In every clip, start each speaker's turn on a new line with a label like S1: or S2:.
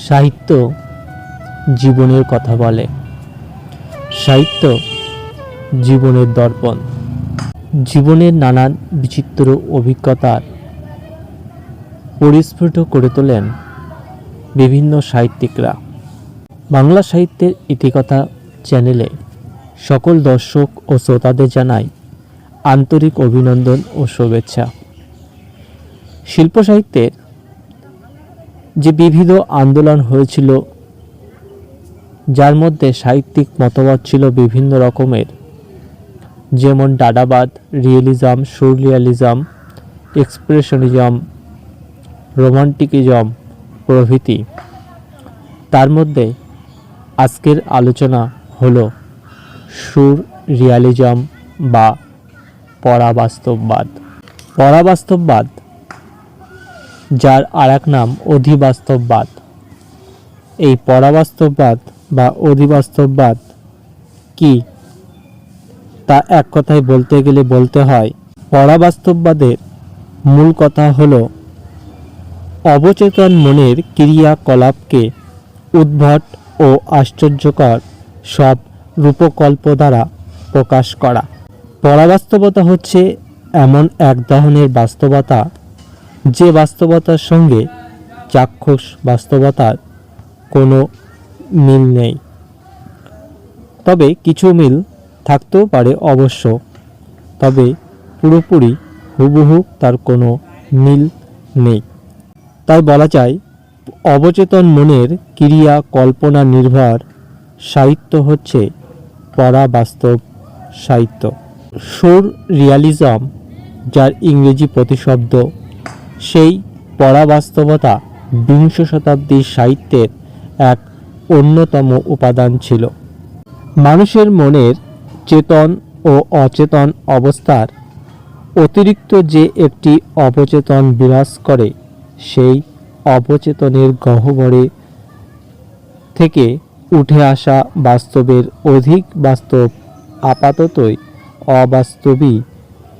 S1: সাহিত্য জীবনের কথা বলে। সাহিত্য জীবনের দর্পণ। জীবনের নানান বিচিত্র অভিজ্ঞতার পরিস্ফুট করে তোলেন বিভিন্ন সাহিত্যিকরা। বাংলা সাহিত্যের ইতিকথা চ্যানেলে সকল দর্শক ও শ্রোতাদের জানাই আন্তরিক অভিনন্দন ও শুভেচ্ছা। শিল্প সাহিত্যের যে বিবিধ আন্দোলন হয়েছিল, যার মধ্যে সাহিত্যিক মতবাদ ছিল বিভিন্ন রকমের। যেমন ডাডাবাদ, রিয়েলিজম সুররিয়ালিজম এক্সপ্রেশনিজম, রোমান্টিকিজম প্রভৃতি। তার মধ্যে আজকের আলোচনা হল সুর রিয়ালিজম বা পরাবাস্তববাদ। পরাবাস্তববাদ যার আর এক নাম অধিবাস্তববাদ। এই পরাবাস্তববাদ বা অধিবাস্তববাদ কি? তা এক কথায় বলতে গেলে বলতে হয় পরাবাস্তববাদের মূল কথা হলো অবচেতন মনের ক্রিয়াকলাপকে উদ্ভট ও আশ্চর্যকর সব রূপকল্প দ্বারা প্রকাশ করা। পরাবাস্তবতা হচ্ছে এমন এক ধরনের বাস্তবতা যে বাস্তবতার সঙ্গে চাক্ষুষ বাস্তবতার কোনো মিল নেই। তবে কিছু মিল থাকতেও পারে অবশ্য, তবে পুরোপুরি হুবহু তার কোনো মিল নেই। তাই বলা যায়, অবচেতন মনের ক্রিয়া কল্পনা নির্ভর সাহিত্য হচ্ছে পরাবাস্তব সাহিত্য। সুর রিয়ালিজম যার ইংরেজি প্রতিশব্দ সেই পরাবাস্তবতা বিংশ শতাব্দীর সাহিত্যের এক অন্যতম উপাদান ছিল। মানুষের মনের চেতন ও অচেতন অবস্থার অতিরিক্ত যে একটি অবচেতন বিরাজ করে, সেই অবচেতনের গহ্বরে থেকে উঠে আসা বাস্তবের অধিক বাস্তব আপাততই অবাস্তবই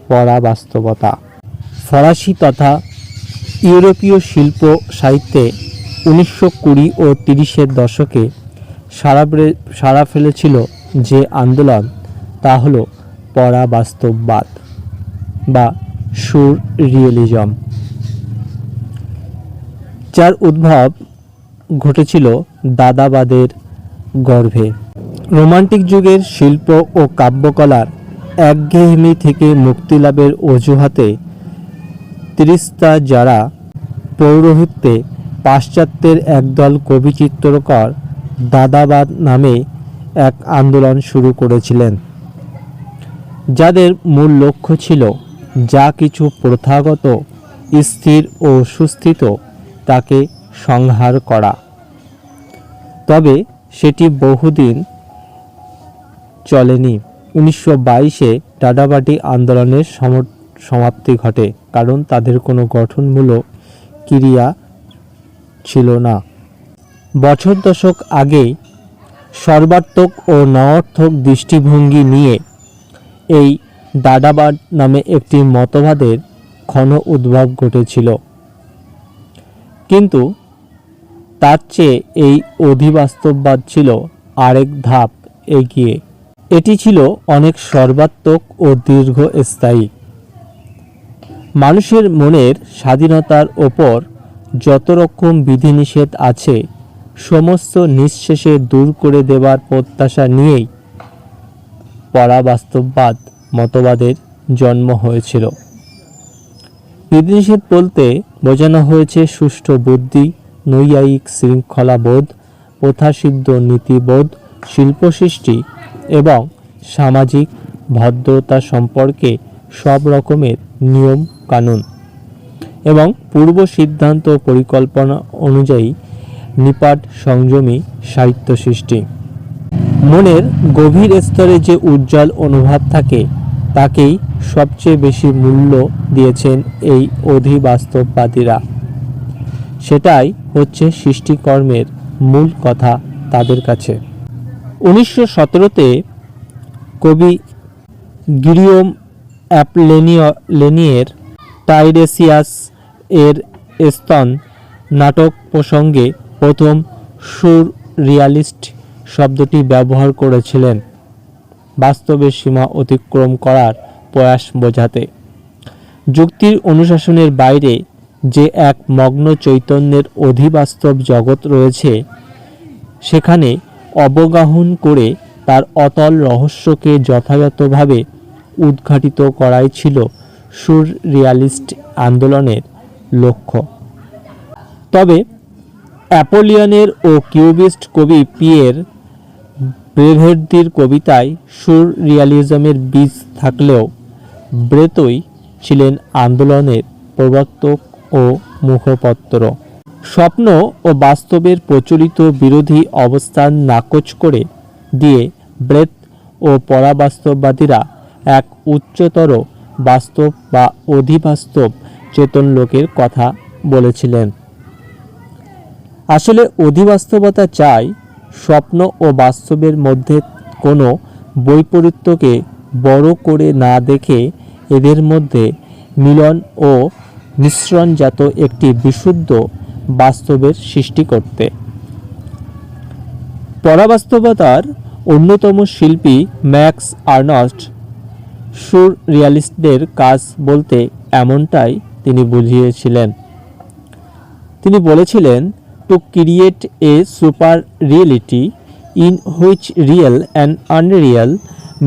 S1: পরাবাস্তবতা। ফরাসি তথা ইউরোপীয় শিল্প সাহিত্যে উনিশশো কুড়ি ও তিরিশের দশকে সারা সারা ফেলেছিল যে আন্দোলন, তা হল পরাবাস্তববাদ বা সুর রিয়েলিজম যার উদ্ভব ঘটেছিল দাদাবাদের গর্ভে। রোমান্টিক যুগের শিল্প ও কাব্যকলার একঘেয়েমি থেকে মুক্তিলাভের অজুহাতে তিরিস্তা যারা পৌরোহিত্যে পাশ্চাত্যের একদল কবি চিত্রকর দাদাবাদ নামে এক আন্দোলন শুরু করেছিলেন। যাদের মূল লক্ষ্য ছিল যা কিছু প্রথাগত, স্থির ও সুস্থিত তাকে সংহার করা। তবে সেটি বহুদিন চলেনি। উনিশশো বাইশে ডাডাবাটি আন্দোলনের সম- সমাপ্তি ঘটে, কারণ তাদের কোনো গঠনমূলক ক্রিয়া ছিল না। বছর দশক আগে সর্বাত্মক ও নঅর্থক দৃষ্টিভঙ্গি নিয়ে এই দাদাবাদ নামে একটি মতবাদের ক্ষণ উদ্ভব ঘটেছিল। কিন্তু তার চেয়ে এই অধিবাস্তববাদ ছিল আরেক ধাপ এগিয়ে। এটি ছিল অনেক সর্বাত্মক ও দীর্ঘস্থায়ী। মানুষের মনের স্বাধীনতার ওপর যত রকম বিধিনিষেধ আছে, সমস্ত নিঃশেষে দূর করে দেবার প্রত্যাশা নিয়েই পরাবাস্তববাদ মতবাদের জন্ম হয়েছিল। বিধিনিষেধ বলতে বোঝানো হয়েছে সুষ্ঠু বুদ্ধি, নৈয়ায়িক শৃঙ্খলাবোধ প্রথাসিদ্ধ নীতিবোধ শিল্প সৃষ্টি এবং সামাজিক ভদ্রতা সম্পর্কে সব রকমের নিয়ম কানুন এবং পূর্ব সিদ্ধান্ত পরিকল্পনা অনুযায়ী নিপাট সংযমী সাহিত্য সৃষ্টি। মনের গভীর স্তরে যে উজ্জ্বল অনুভব থাকে, তাকেই সবচেয়ে বেশি মূল্য দিয়েছেন এই অধিবাস্তববাদীরা। সেটাই হচ্ছে সৃষ্টিকর্মের মূল কথা তাদের কাছে। উনিশশো সতেরোতে কবি গিরিয়ম অ্যাপলেনিয় লেনিয়ের টাইরেসিয়াস এর স্তন নাটক প্রসঙ্গে প্রথম সুর রিয়ালিস্ট শব্দটি ব্যবহার করেছিলেন। বাস্তবের সীমা অতিক্রম করার প্রয়াস বোঝাতে। যুক্তির অনুশাসনের বাইরে যে এক মগ্ন চৈতন্যের অধিবাস্তব জগৎ রয়েছে, সেখানে অবগাহন করে তার অতল রহস্যকে যথাযথভাবে উদ্ঘাটিত করাই ছিল সুর রিয়ালিস্ট আন্দোলনের লক্ষ্য। তবে অ্যাপোলিয়নের ও কিউবিস্ট কবি পিয়ের ব্রেভেরদির কবিতায় সুর রিয়ালিজমের বীজ থাকলেও ব্রেতই ছিলেন আন্দোলনের প্রবর্তক ও মুখপত্র। স্বপ্ন ও বাস্তবের প্রচলিত বিরোধী অবস্থান নাকচ করে দিয়ে ব্রেত ও পরাবাস্তববাদীরা এক উচ্চতর বাস্তব বা অধিবাস্তব চেতন লোকের কথা বলেছিলেন। আসলে অধিবাস্তবতা চাই স্বপ্ন ও বাস্তবের মধ্যে কোনো বৈপরীত্যকে বড় করে না দেখে এদের মধ্যে মিলন ও মিশ্রণজাত একটি বিশুদ্ধ বাস্তবের সৃষ্টি করতে। পরাবাস্তবতার অন্যতম শিল্পী ম্যাক্স আর্নস্ট সুর রিয়ালিস্টদের কাজ বলতে এমনটাই তিনি বুঝিয়েছিলেন। তিনি বলেছিলেন to create a super reality in which real and unreal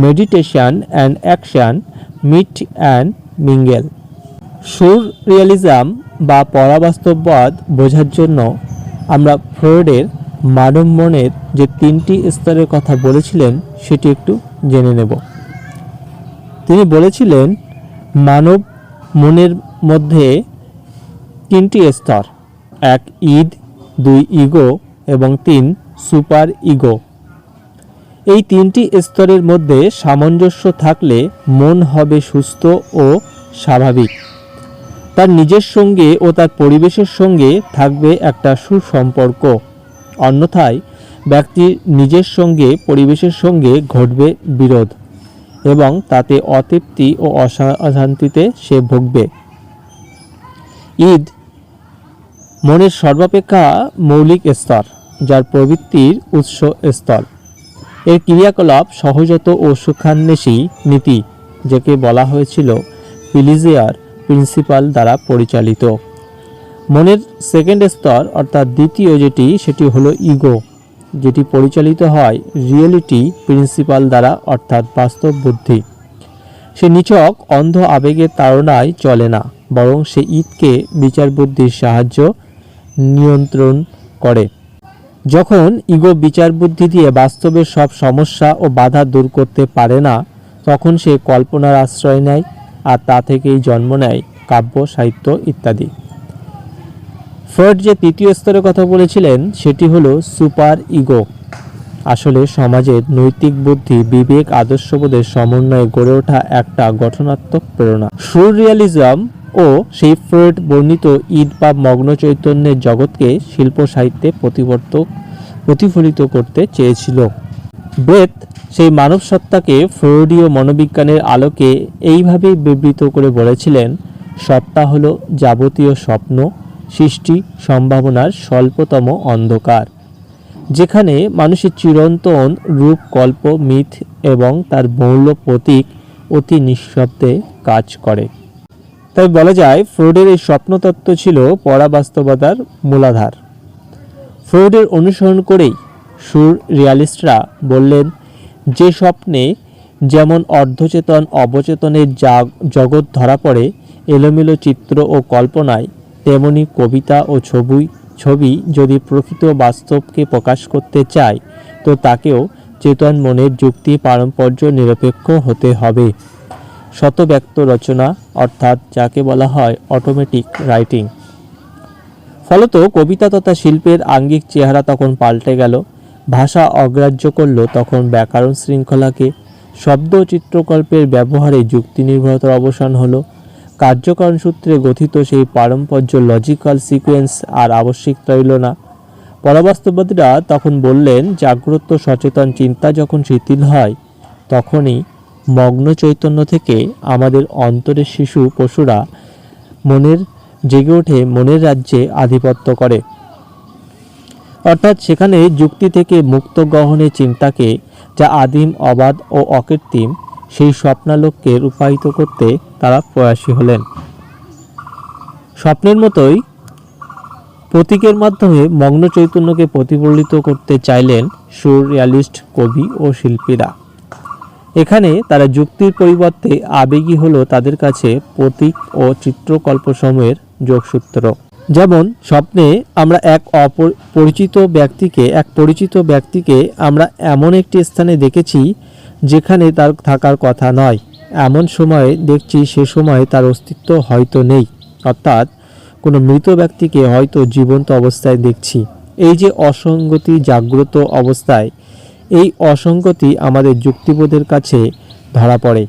S1: meditation and action meet and mingle surrealism বা পরাবাস্তববাদ বোঝার জন্য আমরা ফ্রয়েডের মানব মনের যে তিনটি স্তরের কথা বলেছিলেন, সেটি একটু জেনে নেব। তিনি বলেছিলেন, মানব মনের মধ্যে তিনটি স্তর, এক ঈদ, দুই ইগো এবং তিন সুপার ইগো। এই তিনটি স্তরের মধ্যে সামঞ্জস্য থাকলে মন হবে সুস্থ ও স্বাভাবিক। তার নিজের সঙ্গে ও তার পরিবেশের সঙ্গে থাকবে একটা সুসম্পর্ক। অন্যথায়, ব্যক্তির নিজের সঙ্গে, পরিবেশের সঙ্গে ঘটবে বিরোধ। এবং তাতে অতৃপ্তি ও অশা- অশান্তিতে সে ভুগবে। ঈদ মনের সর্বাপেক্ষা মৌলিক স্তর, যার প্রবৃত্তির উৎস স্তর এর ক্রিয়াকলাপ সহজাত ও সুখান্বেষী নীতি, যাকে বলা হয়েছিল পিলিজিয়ার প্রিন্সিপাল দ্বারা পরিচালিত। মনের সেকেন্ড স্তর, অর্থাৎ দ্বিতীয় যেটি, সেটি হলো ইগো যেটি পরিচালিত হয় রিয়েলিটি প্রিন্সিপাল দ্বারা, অর্থাৎ বাস্তব বুদ্ধি। সে নিছক অন্ধ আবেগের তাড়নায় চলে না, বরং সে ঈদকে বিচার বুদ্ধির সাহায্য নিয়ন্ত্রণ করে। যখন ইগো বিচার বুদ্ধি দিয়ে বাস্তবের সব সমস্যা ও বাধা দূর করতে পারে না, তখন সে কল্পনার আশ্রয় নেয় আর তা থেকেই জন্ম নেয় কাব্য, সাহিত্য ইত্যাদি। ফ্রয়েড যে তৃতীয় স্তরের কথা বলেছিলেন, সেটি হলো সুপার ইগো। আসলে সমাজের নৈতিক বুদ্ধি, বিবেক, আদর্শবোধের সমন্বয়ে গড়ে ওঠা একটা গঠনাত্মক প্রেরণা। সুররিয়ালিজম ও সেই ফ্রয়েড বর্ণিত ঈদ বা মগ্ন চৈতন্যের জগৎকে শিল্প সাহিত্যে প্রতিবর্তক প্রতিফলিত করতে চেয়েছিল। ব্রেথ সেই মানব সত্তাকে ফ্রয়েডীয় মনোবিজ্ঞানের আলোকে এইভাবেই বিবৃত করে বলেছিলেন, সত্তা হলো যাবতীয় স্বপ্ন সৃষ্টি সম্ভাবনার স্বল্পতম অন্ধকার, যেখানে মানুষের চিরন্তন রূপ, কল্প, মিথ এবং তার মৌল প্রতীক অতি নিঃশব্দে কাজ করে। তাই বলা যায় ফ্রয়েডের এই স্বপ্নতত্ত্ব ছিল পরাবাস্তবতার মূলাধার। ফ্রয়েডের অনুসরণ করেই সুর রিয়ালিস্টরা বললেন, যে স্বপ্নে যেমন অর্ধচেতন, অবচেতনের জাগ, জগৎ ধরা পড়ে, এলোমেলো চিত্র ও কল্পনায় তেমনি কবিতা ও ছবি ছবি যদি প্রকৃত বাস্তবকে প্রকাশ করতে চায়, তো তাকেও চেতন মনের যুক্তি পারম্পর্য নিরপেক্ষ হতে হবে। শতব্যক্ত রচনা, অর্থাৎ যাকে বলা হয় অটোমেটিক রাইটিং ফলত কবিতা তথা শিল্পের আঙ্গিক চেহারা তখন পাল্টে গেল, ভাষা অগ্রাহ্য করল তখন ব্যাকরণ শৃঙ্খলাকে, শব্দ চিত্রকল্পের ব্যবহারে যুক্তি নির্ভরতার অবসান হলো কার্যকারণ সূত্রে গঠিত সেই পারম্পর্য লজিক্যাল সিকোয়েন্স আর আবশ্যিক রইল না। পরাবাস্তববাদীরা তখন বললেন, জাগ্রত, সচেতন চিন্তা যখন শিথিল হয়, তখনই মগ্ন চৈতন্য থেকে আমাদের অন্তরের শিশু, পশুরা মনের, জেগে ওঠে, মনের রাজ্যে আধিপত্য করে। অর্থাৎ সেখানে যুক্তি থেকে মুক্ত গ্রহণের চিন্তাকে, যা আদিম, অবাধ ও অকৃত্রিম সেই স্বপ্নালোককে রূপায়িত করতে তারা প্রয়াসী হলেন। স্বপ্নের মতোই প্রতীকের মাধ্যমে মগ্ন চৈতন্যকে প্রতিফলিত করতে চাইলেন সুররিয়ালিস্ট কবি ও শিল্পীরা। এখানে তারা যুক্তির পরিবর্তে আবেগী হলো তাদের কাছে প্রতীক ও চিত্রকল্প সময়ের যোগসূত্র। যেমন, স্বপ্নে আমরা এক অপরিচিত ব্যক্তিকে, এক পরিচিত ব্যক্তিকে আমরা এমন একটি স্থানে দেখেছি যেখানে তার থাকার কথা নয়। এমন সময়ে দেখছি সে সময় তার অস্তিত্ব হয়তো নেই। অর্থাৎ কোনো মৃত ব্যক্তিকে হয়তো জীবন্ত অবস্থায় দেখছি। এই যে অসঙ্গতি জাগ্রত অবস্থায়, এই অসঙ্গতি আমাদের যুক্তিবোধের কাছে ধরা পড়ে।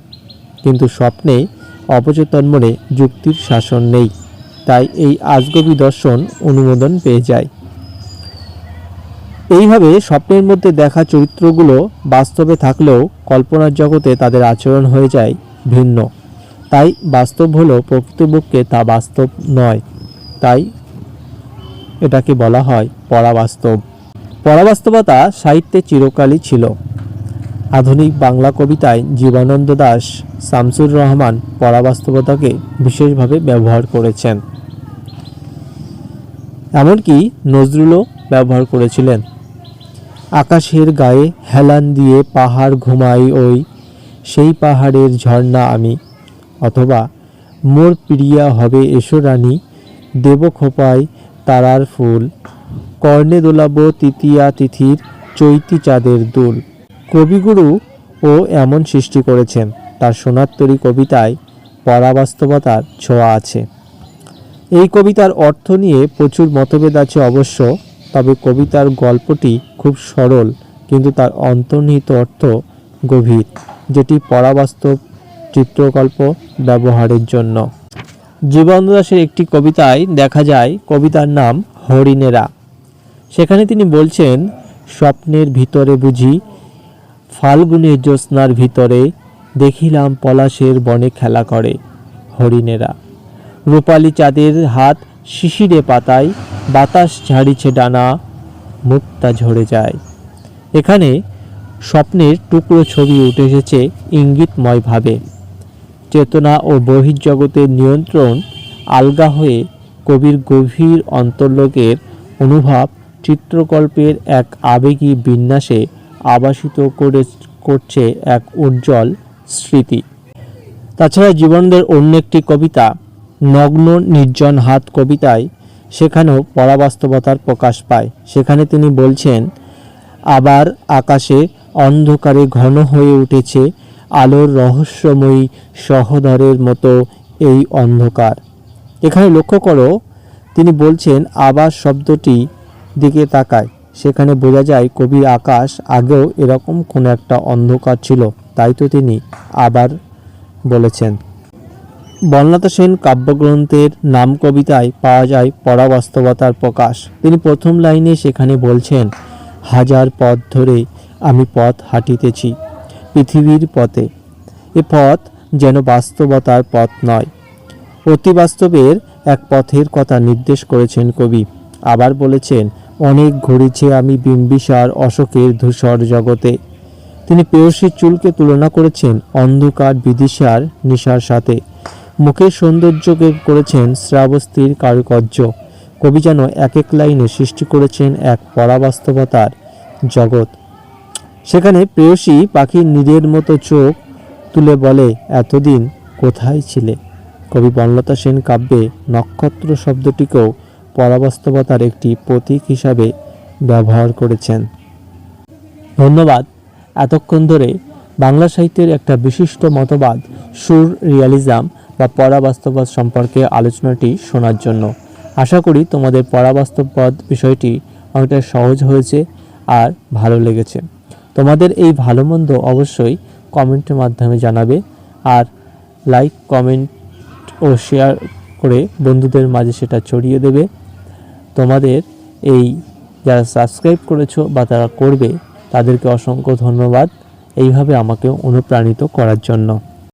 S1: কিন্তু স্বপ্নে অপচেতন মনে যুক্তির শাসন নেই। তাই এই আজগবি দর্শন অনুমোদন পেয়ে যায়। এইভাবে স্বপ্নের মধ্যে দেখা চরিত্রগুলো বাস্তবে থাকলেও কল্পনার জগতে তাদের আচরণ হয়ে যায় ভিন্ন। তাই বাস্তব হলো প্রকৃতপক্ষে তা বাস্তব নয়। তাই এটাকে বলা হয় পরাবাস্তব। পরাবাস্তবতা সাহিত্যে চিরকালই ছিল। আধুনিক বাংলা কবিতায় জীবানন্দ দাস, শামসুর রহমান পরাবাস্তবতাকে বিশেষভাবে ব্যবহার করেছেন। এমনকি নজরুলও ব্যবহার করেছিলেন। আকাশের গায়ে হেলান দিয়ে পাহাড় ঘুমাই ওই, সেই পাহাড়ের ঝর্ণা আমি। অথবা, মোর প্রিয়া হবে এসো রানী, দেব খোপায় তারার ফুল। কর্ণে দোলাবো তৃতীয়া তিথির চৈতি চাঁদের দুল। কবিগুরু ও এমন সৃষ্টি করেছেন, তার সোনাত্তরী কবিতায় পরাবাস্তবতার ছোঁয়া আছে। এই কবিতার অর্থ নিয়ে প্রচুর মতভেদ আছে অবশ্য তবে কবিতার গল্পটি খুব সরল, কিন্তু তার অন্তর্নিহিত অর্থ গভীর, যেটি পরাবাস্তব চিত্রকল্প ব্যবহারের জন্য। জীবনানন্দ দাসের একটি কবিতায় দেখা যায় কবিতার নাম হরিণেরা। সেখানে তিনি বলছেন, স্বপ্নের ভিতরে বুঝি ফাল্গুনের জ্যোৎস্নার ভিতরে দেখিলাম পলাশের বনে খেলা করে হরিণেরা। রূপালী চাঁদের হাত শিশিরে পাতায় বাতাস ঝাড়িছে ডানা, মুক্তা ঝরে যায়। এখানে স্বপ্নের টুকরো ছবি উঠে এসেছে ইঙ্গিতময়ভাবে চেতনা ও বহির্জগতের নিয়ন্ত্রণ আলগা হয়ে কবির গভীর অন্তর্লোকের অনুভব চিত্রকল্পের এক আবেগী বিন্যাসে আবাসিত করে করছে এক উজ্জ্বল স্মৃতি। তাছাড়া জীবনদের অন্য একটি কবিতা নগ্ন, নির্জন হাত কবিতায় সেখানেও পরাবাস্তবতার প্রকাশ পায়। সেখানে তিনি বলছেন, আবার আকাশে অন্ধকারে ঘন হয়ে উঠেছে আলোর রহস্যময়ী সহদরের মতো এই অন্ধকার। এখানে লক্ষ্য করো, তিনি বলছেন, আবার শব্দটি দিকে তাকায়। সেখানে বোঝা যায়, কবির আকাশ আগেও এরকম কোনো একটা অন্ধকার ছিল। তাই তো তিনি আবার বলেছেন। বর্ণাতা সেন কাব্যগ্রন্থের নাম কবিতায় পাওয়া যায় পরাবাস্তবতার প্রকাশ। তিনি প্রথম লাইনে সেখানে বলছেন, হাজার পথ ধরে আমি পথ হাঁটিতেছি, পৃথিবীর পথে। এ পথ যেন বাস্তবতার পথ নয়। অতি বাস্তবের এক পথের কথা নির্দেশ করেছেন কবি। আবার বলেছেন, অনেক ঘুরেছে আমি বিম্বিসার অশোকের ধূসর জগতে। তিনি পেয়সীর চুলকে তুলনা করেছেন অন্ধকার বিদিশার নিশার সাথে। মুখের সৌন্দর্যকে করেছেন শ্রাবস্তির কারুকার্য। কবি যেন এক এক লাইনে সৃষ্টি করেছেন এক পরাবাস্তবতার জগৎ। সেখানে প্রেয়সী পাখির নিজের মতো চোখ তুলে বলে, এতদিন কোথায় ছিলে? কবি বনলতা সেন কাব্যে নক্ষত্র শব্দটিকেও পরাবাস্তবতার একটি প্রতীক হিসাবে ব্যবহার করেছেন। ধন্যবাদ। এতক্ষণ ধরে বাংলা সাহিত্যের একটা বিশিষ্ট মতবাদ সুর রিয়ালিজম বা পরাবাস্তববাদ সম্পর্কে আলোচনাটি শোনার জন্য। আশা করি তোমাদের পরাবাস্তববাদ বিষয়টি অনেকটা সহজ হয়েছে আর ভালো লেগেছে। তোমাদের এই ভালো মন্দ অবশ্যই কমেন্টের মাধ্যমে জানাবে আর লাইক, কমেন্ট ও শেয়ার করে বন্ধুদের মাঝে সেটা ছড়িয়ে দেবে। তোমাদের এই যারা সাবস্ক্রাইব করেছ বা তারা করবে, তাদেরকে অসংখ্য ধন্যবাদ। এইভাবে আমাকে অনুপ্রাণিত করার জন্য।